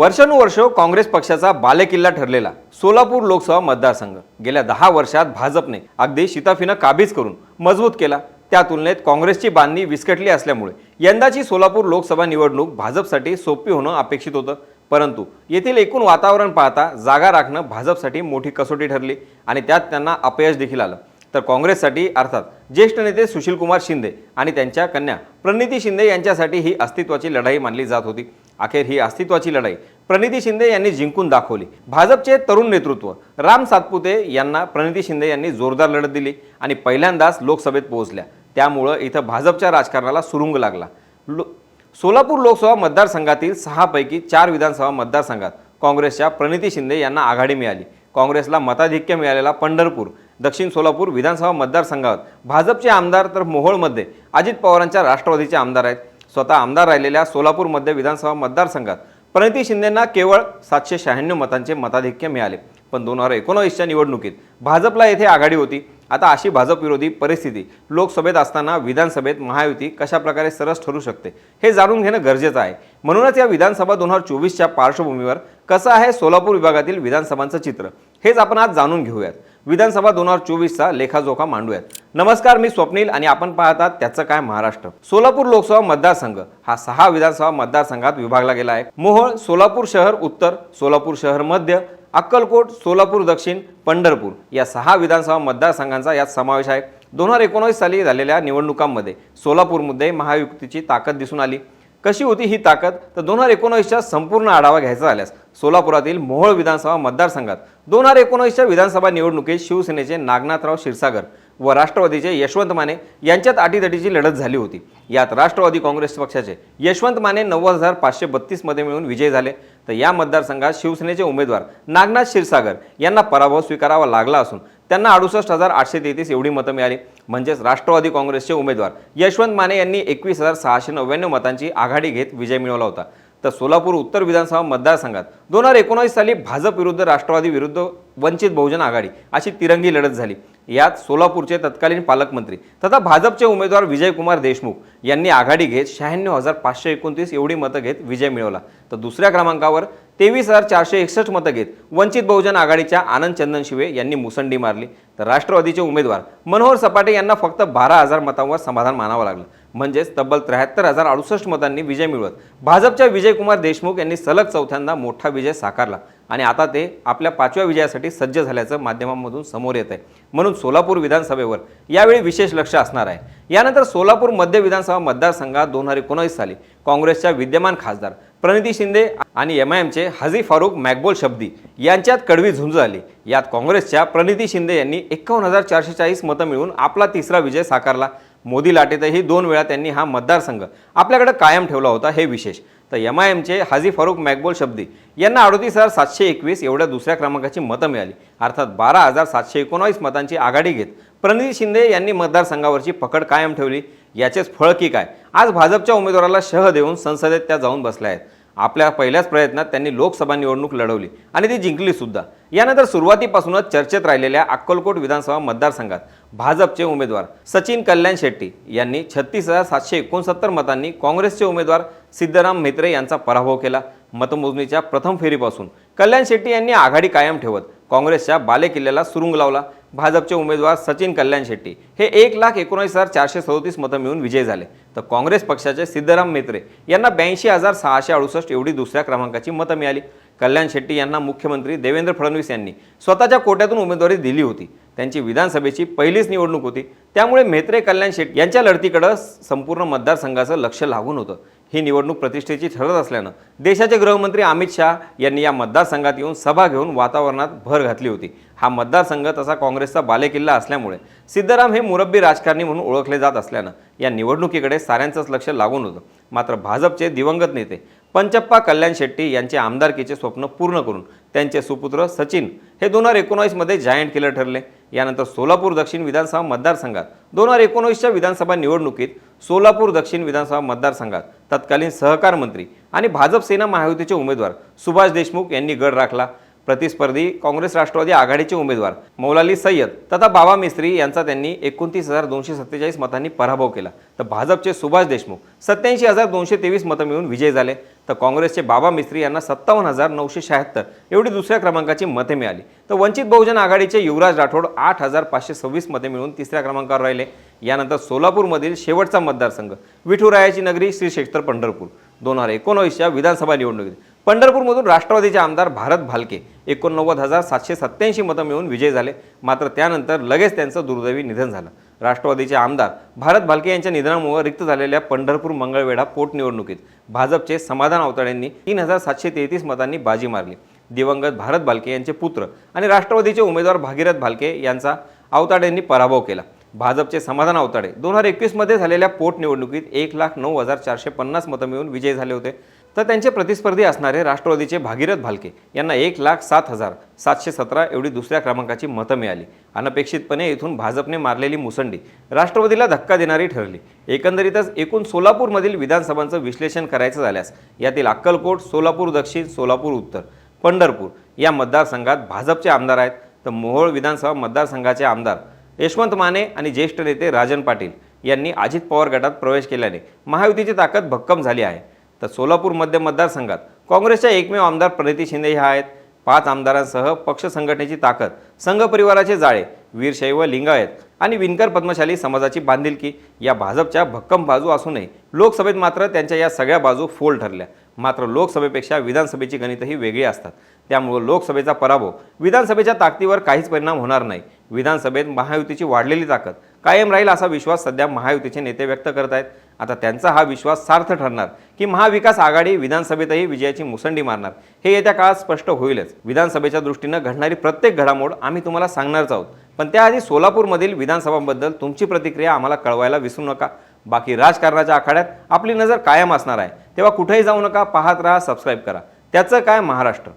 वर्षानुवर्ष काँग्रेस पक्षाचा बालेकिल्ला ठरलेला सोलापूर लोकसभा मतदारसंघ. गेल्या दहा वर्षात भाजपने अगदी शिताफीनं काबीज करून मजबूत केला. त्या तुलनेत काँग्रेसची बांधणी विस्कटली असल्यामुळे यंदाची सोलापूर लोकसभा निवडणूक भाजपसाठी सोपी होणं अपेक्षित होतं. परंतु येथील एकूण वातावरण पाहता जागा राखणं भाजपसाठी मोठी कसोटी ठरली आणि त्यात त्यांना अपयश देखील आलं. तर काँग्रेससाठी अर्थात ज्येष्ठ नेते सुशीलकुमार शिंदे आणि त्यांच्या कन्या प्रणिती शिंदे यांच्यासाठी ही अस्तित्वाची लढाई मानली जात होती. अखेर ही अस्तित्वाची लढाई. प्रणिती शिंदे यांनी जिंकून दाखवली. भाजपचे तरुण नेतृत्व. राम सातपुते यांना प्रणिती शिंदे यांनी जोरदार लढत दिली आणि पहिल्यांदाच लोकसभेत पोहोचल्या. त्यामुळं इथं भाजपच्या राजकारणाला सुरुंग लागला. लो सोलापूर लोकसभा मतदारसंघातील सहापैकी चार विधानसभा मतदारसंघात काँग्रेसच्या प्रणिती शिंदे यांना आघाडी मिळाली. काँग्रेसला मताधिक्य मिळालेला पंढरपूर दक्षिण सोलापूर विधानसभा मतदारसंघात भाजपचे आमदार तर मोहोळमध्ये अजित पवारांच्या राष्ट्रवादीचे आमदार आहेत. स्वतः आमदार राहिलेल्या सोलापूरमध्ये विधानसभा मतदारसंघात प्रणिती शिंदेंना केवळ सातशे शहाण्णव मतांचे मताधिक्य मिळाले. पण दोन हजार एकोणावीसच्या निवडणुकीत भाजपला येथे आघाडी होती. आता अशी भाजपविरोधी परिस्थिती लोकसभेत असताना विधानसभेत महायुती कशाप्रकारे सरस ठरू शकते हे जाणून घेणं गरजेचं आहे. म्हणूनच या विधानसभा दोन हजार चोवीसच्या पार्श्वभूमीवर कसं आहे सोलापूर विभागातील विधानसभांचं चित्र हेच आपण आज जाणून घेऊयात. विधानसभा दोन हजार चोवीसचा लेखाजोखा मांडूयात. नमस्कार मी स्वप्नील आणि आपण पाहतात त्याचं काय महाराष्ट्र. सोलापूर लोकसभा मतदारसंघ हा सहा विधानसभा मतदारसंघात विभागला गेला आहे. मोहोळ सोलापूर शहर उत्तर सोलापूर शहर मध्य अक्कलकोट सोलापूर दक्षिण पंढरपूर या सहा विधानसभा मतदारसंघांचा यात समावेश आहे. दोन हजार एकोणीस साली झालेल्या निवडणुकांमध्ये सोलापूरमध्ये महायुक्तीची ताकद दिसून आली. कशी होती ही ताकद? तर दोन हजार एकोणीसच्या संपूर्ण आढावा घ्यायचा झाल्यास सोलापुरातील मोहोळ विधानसभा मतदारसंघात दोन हजार एकोणीसच्या विधानसभा निवडणुकीत शिवसेनेचे नागनाथराव क्षीरसागर व राष्ट्रवादीचे यशवंत माने यांच्यात अटीतटीची लढत झाली होती. यात राष्ट्रवादी काँग्रेस पक्षाचे यशवंत माने नव्वद हजार पाचशे बत्तीसमध्ये मिळून विजयी झाले. तर या मतदारसंघात शिवसेनेचे उमेदवार नागनाथ क्षीरसागर यांना पराभव स्वीकारावा लागला असून त्यांना अडुसष्ट हजार आठशे तेहतीस एवढी मतं मिळाली. म्हणजेच राष्ट्रवादी काँग्रेसचे उमेदवार यशवंत माने यांनी एकवीस हजार सहाशे नव्याण्णव मतांची आघाडी घेत विजय मिळवला होता. तर सोलापूर उत्तर विधानसभा मतदारसंघात दोन हजार एकोणावीस साली भाजप विरुद्ध राष्ट्रवादी विरुद्ध वंचित बहुजन आघाडी अशी तिरंगी लढत झाली. यात सोलापूरचे तत्कालीन पालकमंत्री तथा भाजपचे उमेदवार विजयकुमार देशमुख यांनी आघाडी घेत शहाण्णव हजार पाचशे एकोणतीस एवढी मतं घेत विजय मिळवला. तर दुसऱ्या क्रमांकावर तेवीस हजार चारशे एकसष्ट मतं घेत वंचित बहुजन आघाडीच्या आनंद चंदन शिवे यांनी मुसंडी मारली. तर राष्ट्रवादीचे उमेदवार मनोहर सपाटे यांना फक्त बारा हजार मतांवर समाधान मानावं लागलं. म्हणजेच तब्बल त्र्याहत्तर हजार अडुसष्ट मतांनी विजय मिळवत. भाजपच्या विजयकुमार देशमुख यांनी सलग चौथ्यांदा मोठा विजय साकारला आणि आता ते आपल्या पाचव्या विजयासाठी सज्ज झाल्याचं माध्यमांमधून समोर येत आहे म्हणून सोलापूर विधानसभेवर यावेळी विशेष लक्ष असणार आहे. यानंतर सोलापूर मध्य विधानसभा मतदारसंघात दोन हजार एकोणीस साली काँग्रेसच्या विद्यमान खासदार प्रणिती शिंदे आणि एम आय एमचे हाजी फारूक मॅकबोल शब्दी यांच्यात कडवी झुंज झाली यात काँग्रेसच्या प्रणिती शिंदे यांनी एकावन्न हजार चारशे चाळीस मतं मिळवून आपला तिसरा विजय साकारला. मोदी लाटेतही दोन वेळा त्यांनी हा मतदारसंघ आपल्याकडे कायम ठेवला होता हे विशेष. तर एम आय एमचे हाजी फारुख मॅकबोल शब्दी यांना अडोतीस हजार सातशे एकवीस एवढ्या दुसऱ्या क्रमांकाची मतं मिळाली. अर्थात बारा हजार सातशे एकोणावीस मतांची आघाडी घेत प्रणिती शिंदे यांनी मतदारसंघावरची पकड कायम ठेवली. याचेच फळ की काय? आज भाजपच्या उमेदवाराला शह देऊन संसदेत त्या जाऊन बसल्या आहेत. आपल्या पहिल्याच प्रयत्नात त्यांनी लोकसभा निवडणूक लढवली आणि ती जिंकलीसुद्धा यानंतर सुरुवातीपासूनच चर्चेत राहिलेल्या अक्कलकोट विधानसभा मतदारसंघात भाजपचे उमेदवार सचिन कल्याण शेट्टी यांनी छत्तीस हजार सातशे एकोणसत्तर मतांनी काँग्रेसचे उमेदवार सिद्धराम म्हेत्रे यांचा पराभव केला. मतमोजणीच्या प्रथम फेरीपासून कल्याण शेट्टी यांनी आघाडी कायम ठेवत काँग्रेसच्या बालेकिल्ल्याला सुरुंग लावला. भाजपचे उमेदवार सचिन कल्याण शेट्टी हे एक लाख एकोणीस हजार चारशे सदोतीस मतं मिळून विजय झाले. तर काँग्रेस पक्षाचे सिद्धराम मेत्रे यांना ब्याऐंशी हजार सहाशे अडुसष्ट एवढी दुसऱ्या क्रमांकाची मतं मिळाली. कल्याण शेट्टी यांना मुख्यमंत्री देवेंद्र फडणवीस यांनी स्वतःच्या कोट्यातून उमेदवारी दिली होती. त्यांची विधानसभेची पहिलीच निवडणूक होती. त्यामुळे मेत्रे कल्याण शेट्टी यांच्या लढतीकडं संपूर्ण मतदारसंघाचं लक्ष लागून होतं. ही निवडणूक प्रतिष्ठेची ठरत असल्यानं देशाचे गृहमंत्री अमित शहा यांनी या मतदारसंघात येऊन सभा घेऊन वातावरणात भर घातली होती. हा मतदारसंघ तसा काँग्रेसचा बालेकिल्ला असल्यामुळे सिद्धराम हे मुरब्बी राजकारणी म्हणून ओळखले जात असल्यानं या निवडणुकीकडे साऱ्यांचंच लक्ष लागून होतं. मात्र भाजपचे दिवंगत नेते पंचप्पा कल्याण शेट्टी यांचे आमदारकीचे स्वप्न पूर्ण करून त्यांचे सुपुत्र सचिन हे दोन हजार एकोणावीसमध्ये जायंट किलर ठरले. यानंतर सोलापूर दक्षिण विधानसभा मतदारसंघात दोन हजार एकोणावीसच्या विधानसभा निवडणुकीत सोलापूर दक्षिण विधानसभा मतदारसंघात तत्कालीन सहकार मंत्री आणि भाजप सेना महायुतीचे उमेदवार सुभाष देशमुख यांनी गड राखला. प्रतिस्पर्धी काँग्रेस राष्ट्रवादी आघाडीचे उमेदवार मौलाली सय्यद तथा बाबा मिस्त्री यांचा त्यांनी एकोणतीस हजार दोनशे सत्तेचाळीस मतांनी पराभव केला. तर भाजपचे सुभाष देशमुख सत्याऐंशी हजार दोनशे तेवीस मतं मिळून विजय झाले. तर काँग्रेसचे बाबा मिस्त्री यांना सत्तावन्न हजार नऊशे शहात्तर एवढी दुसऱ्या क्रमांकाची मते मिळाली. तर वंचित बहुजन आघाडीचे युवराज राठोड आठ हजार पाचशे सव्वीस मते मिळून तिसऱ्या क्रमांकावर राहिले. यानंतर सोलापूरमधील शेवटचा मतदारसंघ विठुरायाची नगरी श्री क्षेत्र पंढरपूर. दोन हजार एकोणवीसच्या विधानसभा निवडणुकीत. पंढरपूरमधून राष्ट्रवादीचे आमदार भारत भालके एकोणनव्वद हजार सातशे सत्त्याऐंशी मतं मिळून विजय झाले. मात्र त्यानंतर लगेच त्यांचं दुर्दैवी निधन झालं. राष्ट्रवादीचे आमदार भारत भालके यांच्या निधनामुळे रिक्त झालेल्या पंढरपूर मंगळवेढा पोटनिवडणुकीत भाजपचे समाधान अवताड्यांनी तीन हजार सातशे तेहतीस मतांनी बाजी मारली. दिवंगत भारत भालके यांचे पुत्र आणि राष्ट्रवादीचे उमेदवार भागीरथ भालके यांचा अवताड्यांनी पराभव केला. भाजपचे समाधान अवताडे. दोन हजार एकवीसमध्ये झालेल्या पोटनिवडणुकीत एक लाख नऊ हजार चारशे पन्नास मतं मिळून विजयी झाले होते. तर त्यांचे प्रतिस्पर्धी असणारे राष्ट्रवादीचे भागीरथ भालके यांना एक लाख सात हजार सातशे सतरा एवढी दुसऱ्या क्रमांकाची मतं मिळाली. अनपेक्षितपणे इथून भाजपने मारलेली मुसंडी राष्ट्रवादीला धक्का देणारी ठरली. एकंदरीतच एकूण सोलापूरमधील विधानसभांचं विश्लेषण करायचं झाल्यास यातील अक्कलकोट सोलापूर दक्षिण सोलापूर उत्तर पंढरपूर या मतदारसंघात भाजपचे आमदार आहेत. तर मोहोळ विधानसभा मतदारसंघाचे आमदार यशवंत माने आणि ज्येष्ठ नेते राजन पाटील यांनी अजित पवार गटात प्रवेश केल्याने महायुतीची ताकद भक्कम झाली आहे. तर सोलापूर मध्य मतदारसंघात काँग्रेसच्या एकमेव आमदार प्रणिती शिंदे ह्या आहेत. पाच आमदारांसह पक्ष संघटनेची ताकद संघ परिवाराचे जाळे वीरशैव लिंगायत आणि विणकर पद्मशाली समाजाची बांधिलकी या भाजपच्या भक्कम बाजू असूनही लोकसभेत मात्र त्यांच्या या सगळ्या बाजू फोल ठरल्या. मात्र लोकसभेपेक्षा विधानसभेची गणितही वेगळी असतात. त्यामुळं लोकसभेचा पराभव विधानसभेच्या ताकदीवर काहीच परिणाम होणार नाही. विधानसभेत महायुतीची वाढलेली ताकद कायम राहील असा विश्वास सध्या महायुतीचे नेते व्यक्त करत आहेत. आता त्यांचा हा विश्वास सार्थ ठरणार की महाविकास आघाडी विधानसभेतही विजयाची मुसंडी मारणार. हे येत्या काळात स्पष्ट होईलच. विधानसभेच्या दृष्टीनं घडणारी प्रत्येक घडामोड आम्ही तुम्हाला सांगणारच आहोत. पण त्याआधी सोलापूरमधील विधानसभांबद्दल तुमची प्रतिक्रिया आम्हाला कळवायला विसरू नका. बाकी राजकारणाच्या आखाड्यात आपली नजर कायम असणार आहे. तेव्हा कुठेही जाऊ नका पाहत राहा सबस्क्राईब करा. त्याचं काय महाराष्ट्र?